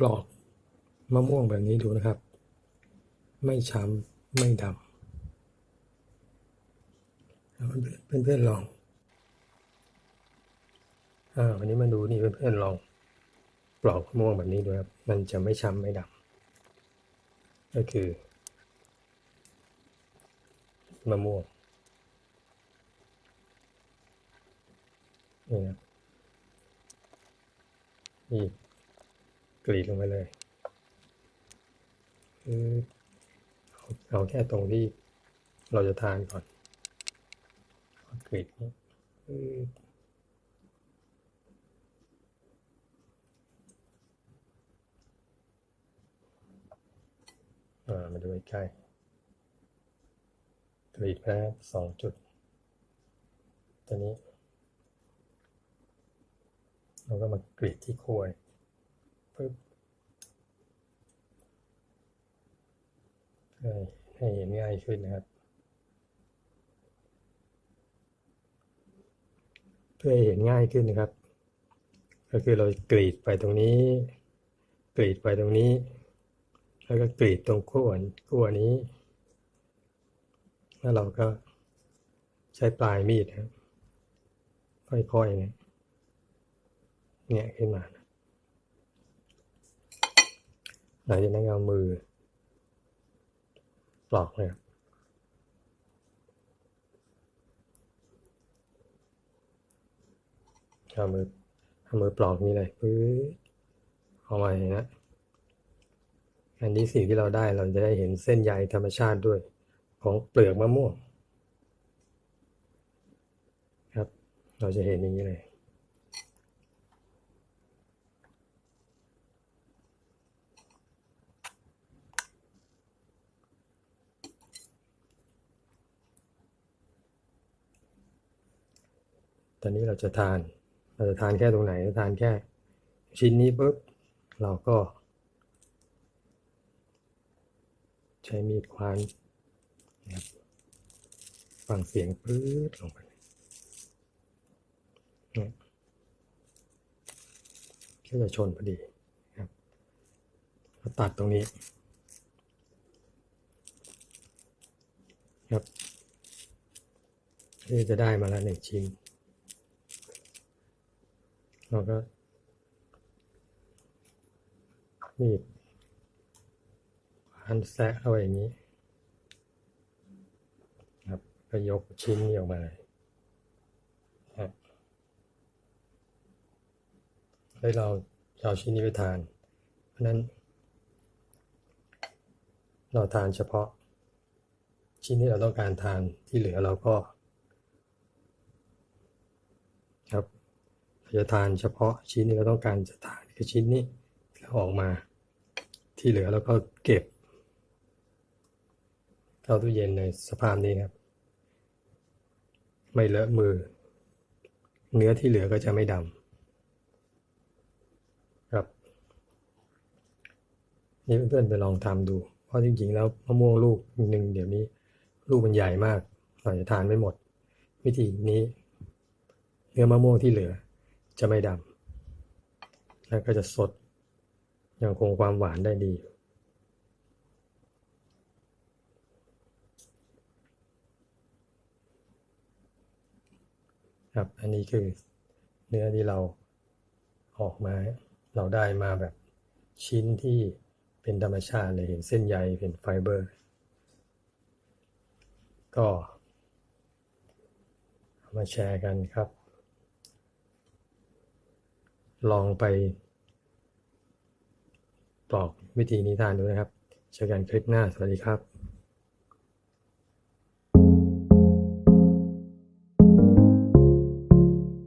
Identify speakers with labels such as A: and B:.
A: ปลอกมะม่วงแบบนี้ดูนะครับ ไม่ช้ำไม่ดำเอาเพื่อนเพื่อนๆลองอ่าวันนี้มาดูนี่เพื่อนเพื่อนๆลองปลอกมะม่วงแบบนี้ดูครับ มันจะไม่ช้ำไม่ดำก็คือมะม่วงนี่ครับนี่ กรีดลงไปเลยเอาเอาแค่ตรงที่เราจะทานก่อนกรีดนี้อามาดูใกล้กรีดไปแล้สองจุด ตัวนี้ เราก็มากรีดที่ขั้ว ปึ๊บให้เห็นง่ายขึ้นนะครับ เพื่อให้เห็นง่ายขึ้นนะครับ ก็คือเรากรีดไปตรงนี้ กรีดไปตรงนี้ แล้วก็กรีดตรงขั้วขั้วนี้ แล้วเราก็ใช้ปลายมีดนะครับค่อยๆเนี่ยขึ้นมา หลังจากนั้นเอามือปลอกเลยครับเอามือเอามือปลอกนี้เลยปึ๊บเอามาอย่างนี้นะอันนี้สิ่งที่เราได้เราจะได้เห็นเส้นใยธรรมชาติด้วย ของเปลือกมะม่วงครับ เราจะเห็นอย่างนี้เลย ตอนนี้เราจะทาน เราจะทานแค่ตรงไหน ทานแค่ ชิ้นนี้ปุ๊บ เราก็ ใช้มีดควานนะครับฟังเสียงปื๊ดลงไปเนี่ยก็จะชนพอดีครับเราตัดตรงนี้ครับที่จะได้มาแล้วหนึ่งชิ้น เราก็มีดหันแซะเข้าไปอย่างนี้ ครับก็ยกชิ้นนี้ออกมาเลยแล้วเราเอาชิ้นนี้ไปทาน เพราะนั้น เราทานเฉพาะ ชิ้นที่เราต้องการทานที่เหลือเราก็ ครับ เราจะทานเฉพาะชิ้นที่เราต้องการจะทานคือชิ้นนี้แล้วออกมา ที่เหลือเราก็เก็บเข้าตู้เย็นในสภาพนี้ครับ ไม่เลอะมือ เนื้อที่เหลือก็จะไม่ดำครับ นี่เพื่อนๆไปลองทำดู เพราะจริงๆแล้วมะม่วงลูกหนึ่งเดี๋ยวนี้ลูกมันใหญ่มากเราจะทานไม่หมด วิธีนี้ เนื้อมะม่วงที่เหลือ จะไม่ดำแล้วก็จะสด ยังคงความหวานได้ดี ครับ อันนี้คือเนื้อที่เราออกมา เราได้มาแบบชิ้นที่เป็นธรรมชาติเลยเห็นเส้นใยเป็นไฟเบอร์ ก็มาแชร์กันครับ ลองไปปลอกวิธีนี้ทานดูนะครับเจอกันคลิปหน้า สวัสดีครับ